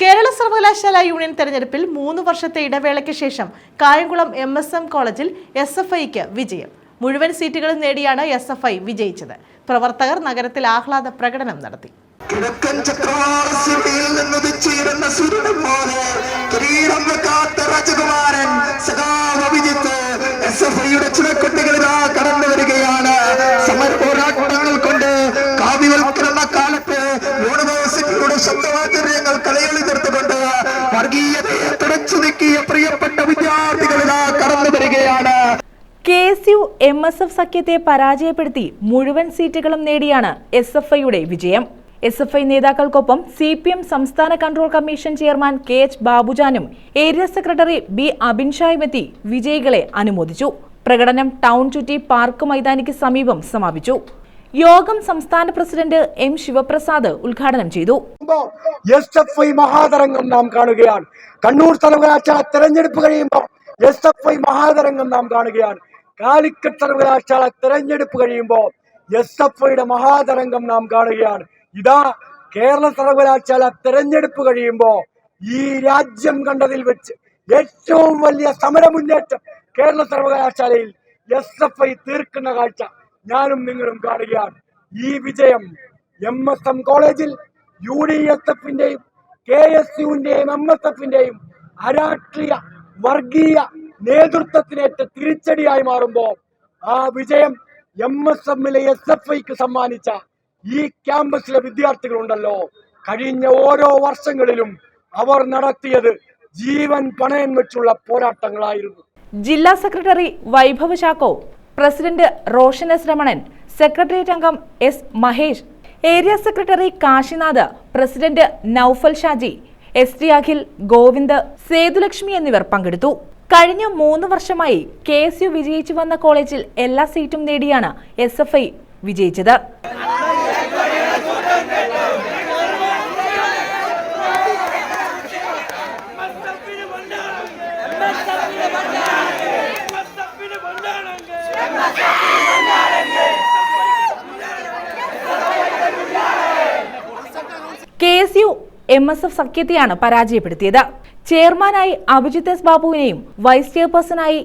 കേരള സർവകലാശാല യൂണിയൻ തെരഞ്ഞെടുപ്പിൽ മൂന്ന് വർഷത്തെ ഇടവേളയ്ക്ക് ശേഷം കായംകുളം എം എസ് എം കോളേജിൽ എസ് എഫ് ഐക്ക് വിജയം. മുഴുവൻ സീറ്റുകളും നേടിയാണ് എസ് എഫ് ഐ വിജയിച്ചത്. പ്രവർത്തകർ നഗരത്തിൽ ആഹ്ലാദ പ്രകടനം നടത്തി. കിഴക്കൻ ചക്രവാളസിയിൽ നിന്നുദിച്ചിരുന്ന പോലെ കിരീടം വെക്കാത്ത രാജകുമാരൻ സഖാവ് അഭിജിത്ത് എസ് എഫ് ഐയുടെ കടന്നു വരികയാണ് ശബ്ദവാചര്യങ്ങൾ കളയൊളി നിർത്തുകൊണ്ട് വർഗീയതയെ തുടച്ചു നീക്കിയ പ്രിയപ്പെട്ട വിദ്യാർത്ഥികളിതാ കടന്നു വരികയാണ്. K S U M S F സഖ്യത്തെ പരാജയപ്പെടുത്തി മുഴുവൻ സീറ്റുകളും നേടിയാണ് എസ് എഫ് ഐയുടെ വിജയം. എസ് എഫ് ഐ നേതാക്കൾക്കൊപ്പം സി പി എം സംസ്ഥാന control commission chairman K H ബാബുജാനും area secretary B അബിൻഷായും എത്തി വിജയികളെ അനുമോദിച്ചു. പ്രകടനം ടൗൺ ചുറ്റി പാർക്ക് മൈതാനിക്ക് സമീപം സമാപിച്ചു. യോഗം സംസ്ഥാന പ്രസിഡന്റ് എം ശിവപ്രസാദ് ഉദ്ഘാടനം ചെയ്തു. എസ് എഫ് ഐ മഹാതരംഗം നാം കാണുകയാണ്. കണ്ണൂർ സർവകലാശാല തെരഞ്ഞെടുപ്പ് കഴിയുമ്പോൾ എസ് എഫ് ഐ മഹാതരംഗം നാം കാണുകയാണ്. കാലിക്കറ്റ് സർവകലാശാല തെരഞ്ഞെടുപ്പ് കഴിയുമ്പോൾ എസ് എഫ് ഐയുടെ മഹാതരംഗം നാം കാണുകയാണ്. ഇതാ കേരള സർവകലാശാല തെരഞ്ഞെടുപ്പ് കഴിയുമ്പോൾ ഈ രാജ്യം കണ്ടതിൽ വെച്ച് ഏറ്റവും വലിയ സമരമുന്നേറ്റം കേരള സർവകലാശാലയിൽ എസ് എഫ് ഐ തീർക്കുന്ന കാഴ്ച. ഞാനും നിങ്ങളും കാണുകയാണ്. ഈ വിജയം എം എസ് എം കോളേജിൽ യു ഡി എസ് എഫിന്റെയും കെ എസ് യുവിന്റെയും എം എസ് എഫിന്റെയും അരാഷ്ട്രീയ വർഗീയ നേതൃത്വത്തിനേറ്റ തിരിച്ചടിയായി മാറുമ്പോൾ ആ വിജയം എം എസ് എമ്മിലെ എസ് എഫ് ഐക്ക് സമ്മാനിച്ച ഈ ക്യാമ്പസിലെ വിദ്യാർത്ഥികളുണ്ടല്ലോ. കഴിഞ്ഞ ഓരോ വർഷങ്ങളിലും അവർ നടത്തിയത് ജീവൻ പണയം വെച്ചുള്ള പോരാട്ടങ്ങളായിരുന്നു. ജില്ലാ secretary Vaibhav Chacko president Roshan S Ramanan secretariat അംഗം S Mahesh area secretary Kashinath president Noufal Shaji S T Akhil Govind Sethulakshmi എന്നിവർ പങ്കെടുത്തു. കഴിഞ്ഞ മൂന്ന് വർഷമായി കെ എസ് യു വിജയിച്ചു വന്ന കോളേജിൽ എല്ലാ സീറ്റും നേടിയാണ് എസ് എഫ് ഐ വിജയിച്ചത്. S U M S F സഖ്യത്തെയാണ് പരാജയപ്പെടുത്തിയത്. ചെയർമാനായി അഭിജിത് എസ് ബാബുവിനെയും വൈസ് ചെയർപേഴ്സണായി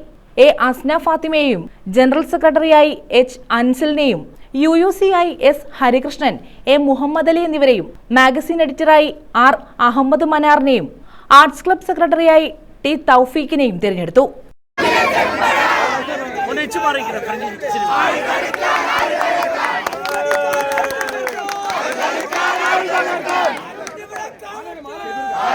എ അസ്ന ഫാത്തിമയെയും ജനറൽ സെക്രട്ടറിയായി എച്ച് അൻസലിനെയും യു യു സി ആയി എസ് ഹരികൃഷ്ണൻ എ മുഹമ്മദ് അലി എന്നിവരെയും മാഗസിൻ എഡിറ്ററായി ആർ അഹമ്മദ് മനാറിനെയും ആർട്സ് ക്ലബ് സെക്രട്ടറിയായി ടി തൗഫീഖിനെയും തിരഞ്ഞെടുത്തു.